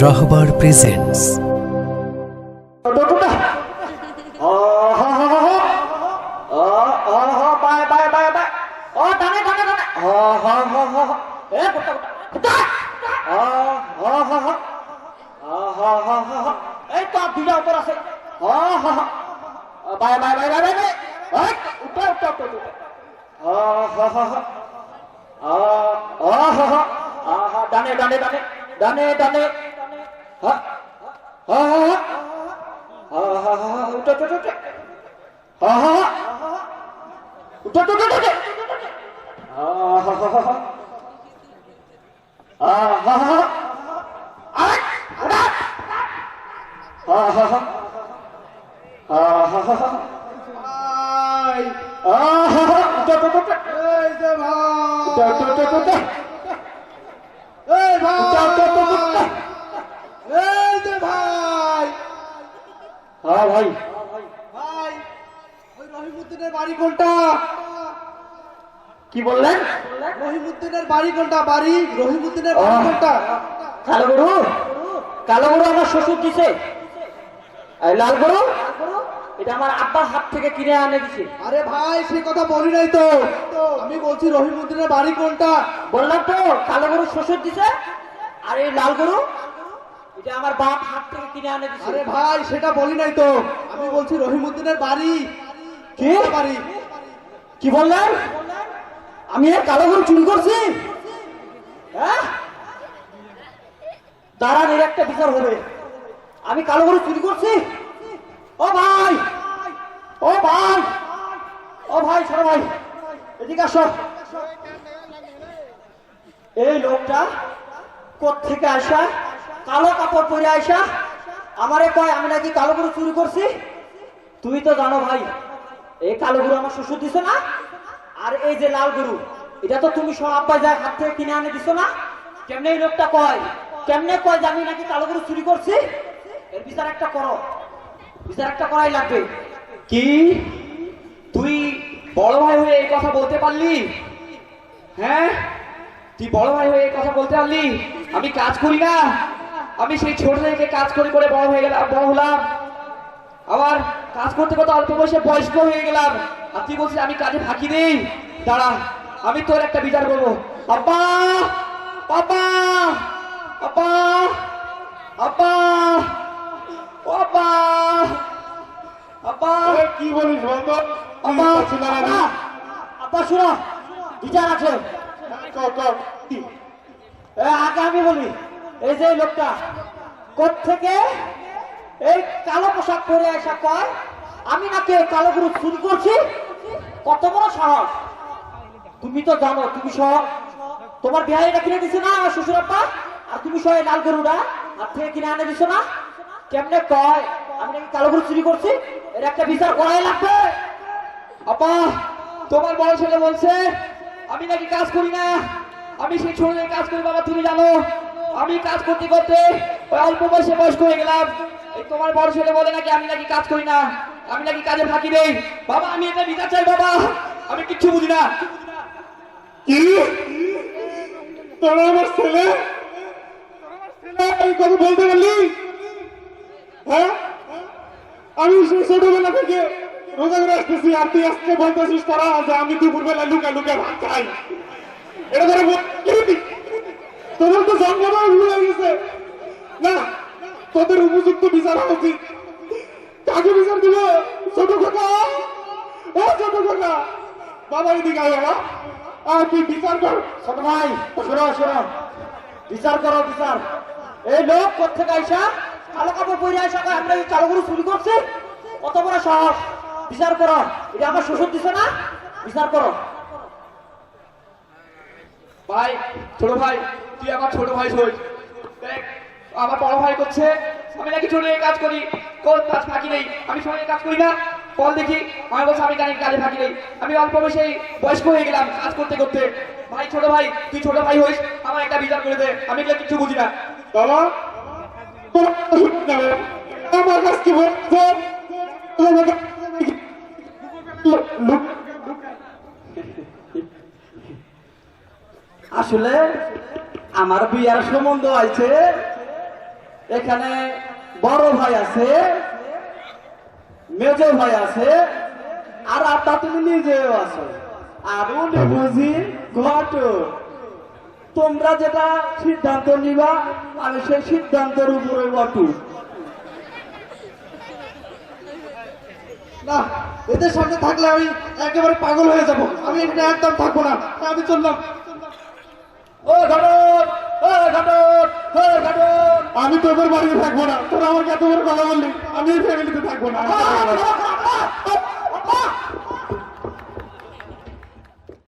রহবার presents ডানে ডানে ডানে ডানে ডানে Ah, হ্যাঁ ভাই। ভাই ওই রহিমউদ্দিনের বাড়ি কোনটা কি বললেন? রহিমউদ্দিনের বাড়ি কোনটা বাড়ি রহিমউদ্দিনের বাড়ি কোনটা কালো গরু? কালো গরু আমার শ্বশুর দিছে। লাল গরু? এটা আমার আব্বার হাত থেকে কিনে আনে দিছে। আরে ভাই সে কথা বলি নাই তো। আমি বলছি রহিমউদ্দিনের বাড়ি কোনটা বললাম তো কালো গরু শ্বশুর দিছে। আর এই লাল গরু? এটা আমার বাপ হাত থেকে কিনে আনে আরে ভাই, সেটা বলি নাই তো। আমি বলছি রহিমউদ্দিনের বাড়ি। কি বাড়ি? কি বললেন? আমি কালো গরু চুরি করছি? হ্যাঁ? দাঁড়ান, এর একটা বিচার হবে। আমি কালো গরু চুরি করছি? ও ভাই! ও ভাই! ও ভাই ছোট ভাই। এদিকে আসো। এই লোকটা থেকে আসা? কালো কাপড় পরে আইসা, আমারে কয়, আমি নাকি কালো গরু চুরি করছি? তুই তো জানো ভাই, এই কালো গরু আমার শ্বশুর দিছে না, আর এই যে লাল গরু, এটা তো তুমি সব আব্বাই যায় হাত থেকে কিনে আনে দিছো না? কেমনে এই লোকটা কয়? কেমনে কয় যে আমি নাকি কালো গরু চুরি করছি? এর বিচার একটা করো, বিচার একটা করাই লাগবে। কি? তুই বড় ভাই হয়ে এই কথা বলতে পারলি? হ্যাঁ? তুই বড় ভাই হয়ে এই কথা বলতে পারলি? আমি কাজ করি না? আমি সেই ছোট থেকে কাজ করে করে বড় হয়ে গেলাম বড় হলাম। আবার কাজ করতে করতে অল্প বয়সে বয়স্ক হয়ে গেলাম। আর তুই বলছিস আমি কাজে ফাঁকি দিই? দাঁড়া আমি তোর একটা বিচার করব। আব্বা বাবা আব্বা আব্বা ও আব্বা আব্বা। কি বলিস বলতো আব্বা আব্বা, আব্বা শুনো বিচার আছে। আগে আমি বলি এই যে লোকটা থেকে এই কালো পোশাক পরে আসা কয়, আমি নাকি কালো গরু চুরি করছি? কত বড় সাহস। তুমি তো জানো, তুমি সহ, তোমার বিহার এটা কিনে দিছে না আমার শ্বশুর আব্বা? আর তুমি সহ লাল গরুটা আর থেকে কিনে আনে দিছো না? কেমনে কয়, আমি নাকি কালো গরু চুরি করছি? এর একটা বিচার করাই লাগবে। আপা তোমার বড় ছেলে বলছে, আমি নাকি কাজ করি না। আমি সেই ছোট কাজ করি, বাবা, তুমি জানো। আমি কাজ করতে করতে ওই অল্প বয়সে বয়স্ক হয়ে গেলাম। তোমার বড় ছেলে বলে নাকি আমি নাকি কাজ করি না? আমি নাকি কাজে ফাঁকি দেই? বাবা, আমি এটা বিচার চাই, বাবা। আমি কিচ্ছু বুঝি না। কি? আমার ছেলে? বলতে পারলি? হ্যাঁ? আমি ছোটবেলা থেকে যে আমি লুকা লুকা ভাত খাই। এটা বললি তোদের তো জন্মদান ভুলে গেছে। না, তোদের উপযুক্ত বিচার হওয়া উচিত। কাকে বিচার দিল ছোট খোকা ও ছোট খোকা বাবা, এদিকে আয় বাবা। আর তুই বিচার কর? ছোট ভাই, শোনো শোনো। বিচার করো, বিচার। এই লোক কোথেকে আইসা? কালো কাপড় পরে আইসা আমরা এই কালো গরু চুরি করছি? কত বড় সাহস। বিচার করো। এটা আমার শ্বশুর দিছে না? বিচার করো। ভাই, ছোট ভাই, তুই আমার ছোট ভাই হই দেখ, আমার বড় ভাই করছে, আমি নাকি ছোট থেকে কাজ করি। কোন কাজ ফাঁকি নেই, আমি সঙ্গে কাজ করি না। ফল দেখি আমি বলছি আমি কানে কাজে থাকি নেই। আমি অল্প বয়সে বয়স্ক হয়ে গেলাম কাজ করতে করতে। ভাই, ছোট ভাই, তুই ছোট ভাই হইস, আমার একটা বিচার করে দে, আমি এগুলো কিছু বুঝি না। বাবা। আমার কাছ বলছে আসলে আমার বিয়ার সম্বন্ধ আছে। এখানে বড় ভাই আছে মেজ ভাই আছে আর আপনার তুমি নিজেও আছো। আরও বুঝি ঘটো তোমরা যেটা সিদ্ধান্ত নিবা আমি সেই সিদ্ধান্তের উপরে অটু না এদের সামনে থাকলে আমি একেবারে পাগল হয়ে যাব। আমি একদম থাকব না। আমি চললাম ও ঘটন ও ঘটন ও ঘটন আমি তোদের বাড়িতে থাকব না। তোরা আমাকে এত বড় কথা বললি আমি এই ফ্যামিলিতে থাকব না। চলে গেলাম।